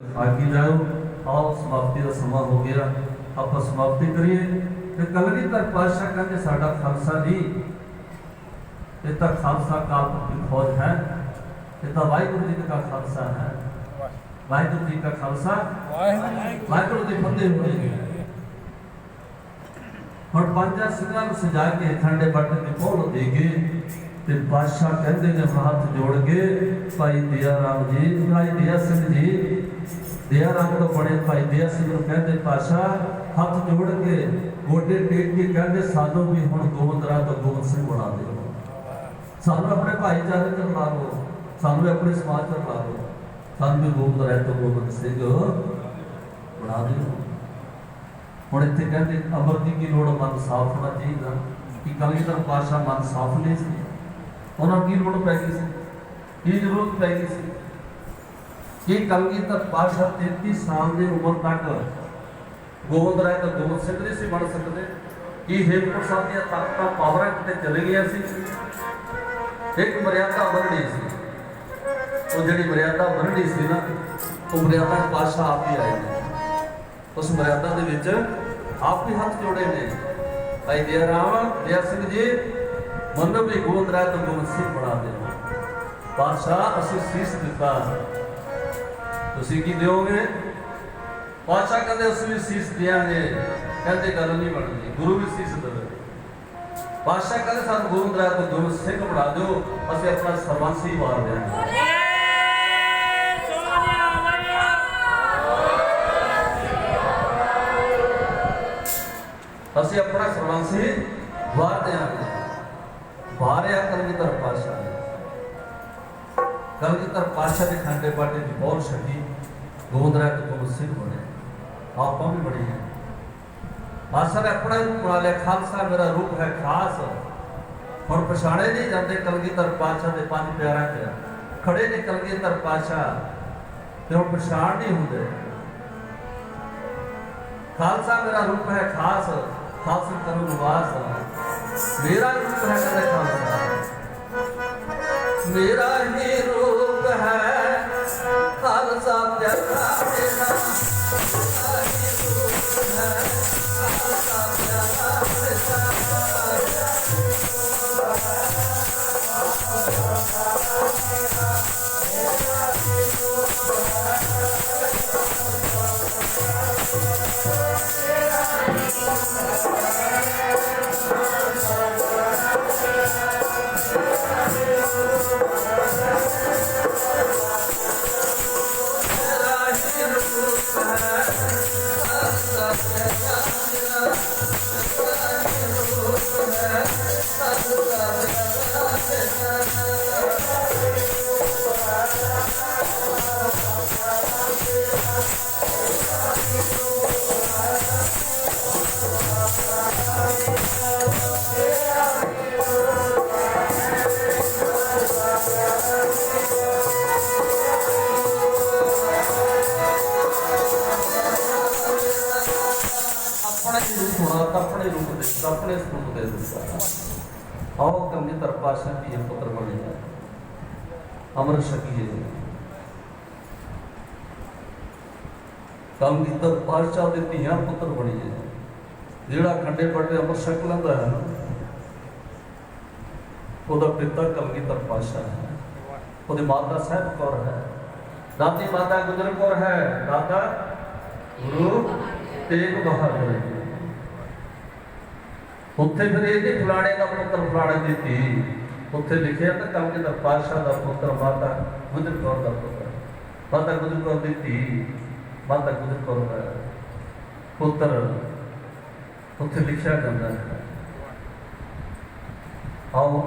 ਆਗੀ ਜਾਓ ਆਓ ਸਮਾਪਤੀ ਦਾ ਸਮਾਂ ਹੋ ਗਿਆ। ਆਪਾਂ ਸਮਾਪਤੀ ਕਰੀਏ ਤੇ ਕਲਗੀਧਰ ਪਾਤਸ਼ਾਹ ਕਹਿੰਦੇ ਸਾਡਾ ਖਾਲਸਾ ਨਹੀਂ ਇਹ ਤਾਂ ਖਾਲਸਾ ਕਾਲ ਦੀ ਫੌਜ ਹੈ। ਇਹ ਤਾਂ ਵਾਹਿਗੁਰੂ ਜੀ ਦਾ ਖਾਲਸਾ ਹੈ। ਵਾਹਿਗੁਰੂ ਜੀ ਦਾ ਖਾਲਸਾ। ਵਾਹਿਗੁਰੂ ਦੇ ਬੰਦੇ ਹੋਏ। ਹੁਣ ਪੰਜਾਂ ਸਿੰਘਾਂ ਨੂੰ ਸਜਾ ਕੇ ਠੰਡੇ ਬੱਟ ਦੀ ਪੋਲ ਦੇ ਗਏ ਤੇ ਬਾਦਸ਼ਾਹ ਕਹਿੰਦੇ ਨੇ ਹੱਥ ਜੋੜ ਕੇ, ਭਾਈ ਦਿਆ ਰਾਮ ਜੀ, ਭਾਈ ਦਿਆ ਸਿੰਘ ਜੀ, ਦਿਆ ਰਾਮ ਤੋਂ ਬੜੇ ਭਾਈ ਦਿਆ ਸਿੰਘ ਨੂੰ ਕਹਿੰਦੇ ਪਾਸ਼ਾ ਹੱਥ ਜੋੜ ਕੇ ਗੋਡੇ ਟੇਕ ਕੇ ਕਹਿੰਦੇ, ਸਾਨੂੰ ਵੀ ਹੁਣ ਗੋਬਿੰਦ ਰਾਮ ਤੋਂ ਗੋਬਿੰਦ ਸਿੰਘ ਬਣਾ ਦਿਓ। ਸਾਨੂੰ ਆਪਣੇ ਭਾਈਚਾਰੇ ਚ ਲਾ ਲਓ ਸਾਨੂੰ ਆਪਣੇ ਸਮਾਜ ਚ ਲਾ ਲਓ ਸਾਨੂੰ ਵੀ ਗੋਬਿੰਦ ਰਾਮ ਤੋਂ ਗੋਬਿੰਦ ਸਿੰਘ ਬਣਾ ਦਿਓ। ਹੁਣ ਇੱਥੇ ਕਹਿੰਦੇ, ਅਮਰ ਦੀ ਕੀ ਲੋੜ ਮਨ ਸਾਫ਼ ਹੋਣਾ ਚਾਹੀਦਾ। ਕਿ ਕਲਗੀਧਰ ਪਾਸ਼ਾ ਮਨ ਸਾਫ਼ ਨਹੀਂ ਸੀ। ਉਹਨਾਂ ਕੀ ਲੋੜ ਪੈ ਗਈ ਸੀ? ਕੀ ਜ਼ਰੂਰਤ ਪੈ ਗਈ ਸੀ? ਕਿ ਕਲਗੀਧਰ ਪਾਸ਼ਾ 33 ਸਾਲ ਦੀ ਉਮਰ ਤੱਕ ਗੋਬਿੰਦ ਰਾਏ ਦਾ ਗੋਬਿੰਦ ਸਿੰਘ ਨਹੀਂ ਸੀ ਬਣ ਸਕਦੇ। ਕੀ ਹੇਮਕੁੰਟ ਸਾਹਿਬ ਦੀਆਂ ਤਾਕਤਾਂ, ਪਾਵਰਾਂ ਕਿਤੇ ਚਲੇ ਗਈਆਂ ਸੀ? ਇੱਕ ਮਰਿਆਦਾ ਵਰਣੀ ਸੀ। ਉਹ ਜਿਹੜੀ ਮਰਿਆਦਾ ਬਣਨੀ ਸੀ ਨਾ, ਉਹ ਮਰਿਆਦਾ ਪਾਸ਼ਾ ਆਪ ਹੀ ਆਏ ਨੇ। ਉਸ ਮਰਿਆਦਾ ਦੇ ਵਿੱਚ ਆਪ ਹੀ ਹੱਥ ਜੋੜੇ ਨੇ। ਭਾਈ ਦਿਆ ਰਾਮ ਦਿਆ ਸਿੰਘ ਜੀ ਮੰਨੋ ਵੀ ਗੋਬਿੰਦ ਰਾਏ ਤੋਂ ਗੋਬਿੰਦ ਸਿੰਘ ਬਣਾ ਦੇ ਪਾਤਸ਼ਾਹ ਅਸੀਂ ਸੀਸ ਦਿੱਤਾ। ਤੁਸੀਂ ਕੀ ਦਿਓਗੇ? ਪਾਤਸ਼ਾਹ ਕਹਿੰਦੇ, ਅਸੀਂ ਵੀ ਸੀਸ ਦਿਆਂਗੇ। ਕਹਿੰਦੇ, ਗੱਲ ਨਹੀਂ ਬਣਦੀ। ਗੁਰੂ ਵੀ ਸੀਸ ਦੇਵੇ। ਪਾਤਸ਼ਾਹ ਕਹਿੰਦੇ, ਸਾਨੂੰ ਗੋਬਿੰਦ ਰਾਏ ਤੋਂ ਗੋਬਿੰਦ ਸਿੰਘ ਬਣਾ ਦਿਓ। ਅਸੀਂ ਆਪਣਾ ਸਰਵੰਸੀ ਵਾਰ ਦਿਆਂਗੇ। ਅਸੀਂ ਆਪਣਾ ਸਰਵੰਸੀ ਵਾਰ ਦਿਆਂਗੇ। ਵਾਰਿਆ ਕਲਗੀਧਰ ਪਾਸ਼ਾ ਨੇ। ਕਲਗੀਧਰ ਪਾਸ਼ਾ ਦੇ ਖੰਡੇ ਬਾਟੇ ਦੀ ਬਹੁਤ ਸ਼ਕੀ ਗੋਬਿੰਦ ਤੋਂ ਗੋਬਿੰਦ ਸਿੰਘ ਬਣੇ ਆਪਾਂ ਵੀ ਬਣੇ ਹਾਂ। ਪਾਸ਼ਾ ਨੇ ਆਪਣਾ ਰੂਪ ਬਣਾ ਲਿਆ, ਖਾਲਸਾ ਮੇਰਾ ਰੂਪ ਹੈ ਖਾਸ। ਹੁਣ ਪਛਾਣੇ ਨਹੀਂ ਜਾਂਦੇ ਕਲਗੀਧਰ ਪਾਸ਼ਾ ਦੇ ਪੰਜ ਪਿਆਰਾਂ 'ਚ। ਖੜੇ ਨੇ ਕਲਗੀਧਰ ਪਾਸ਼ਾ ਤੇ ਹੁਣ ਪਛਾਣ ਨਹੀਂ ਹੁੰਦੇ। ਖਾਲਸਾ ਮੇਰਾ ਰੂਪ ਹੈ ਖਾਸ, ਖਾਲਸਾ ਕਰੋ ਨਿਵਾਸ। ਮੇਰਾ ਰੂਪ ਹੈ ਕਦੇ ਖਾਲਸਾ ਮੇਰਾ ਹੀ ਰੂਪ ਹੋਣਾ ਤਾਂ ਆਪਣੇ ਰੂਪ ਦੇ ਤਾਂ ਆਪਣੇ ਸਰੂਪ ਦੇ ਰੂਪ ਆਓ ਦੀ ਇਹ ਪੁੱਤਰ ਦੇ ਧੀਆਂ ਪੁੱਤਰ ਬਣੀਏ ਜਿਹੜਾ ਖੰਡੇ ਪੜਦੇ ਅਮਰ ਸ਼ਕਲਾਂ ਦਾ ਹੈ ਉਹਦਾ ਪਿਤਾ ਕਲਗੀ ਤਰਪਾਸ਼ਾ ਹੈ। ਉਹਦੇ ਮਾਤਾ ਸਾਹਿਬ ਕੌਰ ਹੈ। ਦਾਦੀ ਮਾਤਾ ਗੁਜਰ ਕੌਰ ਹੈ। ਦਾਦਾ ਗੁਰੂ ਤੇਗ ਬਹਾਦਰ ਉੱਥੇ ਫਿਰ ਇਹਦੇ ਫਲਾਣੇ ਦਾ ਪੁੱਤਰ ਫਲਾਣੇ ਦੀ ਧੀ। ਉੱਥੇ ਲਿਖਿਆ ਤਾਂ ਕਲਗੀ ਦਾ ਪਾਤਸ਼ਾਹ ਦਾ ਪੁੱਤਰ, ਮਾਤਾ ਗੁਜਰ ਕੌਰ ਦਾ ਪੁੱਤਰ। ਮਾਤਾ ਗੁਜਰ ਕੌਰ ਦੀ ਧੀ, ਮਾਤਾ ਗੁਜਰ ਕੌਰ ਦਾ ਪੁੱਤਰ। ਉੱਥੇ ਲਿਖਿਆ ਜਾਂਦਾ ਹੈ। ਆਓ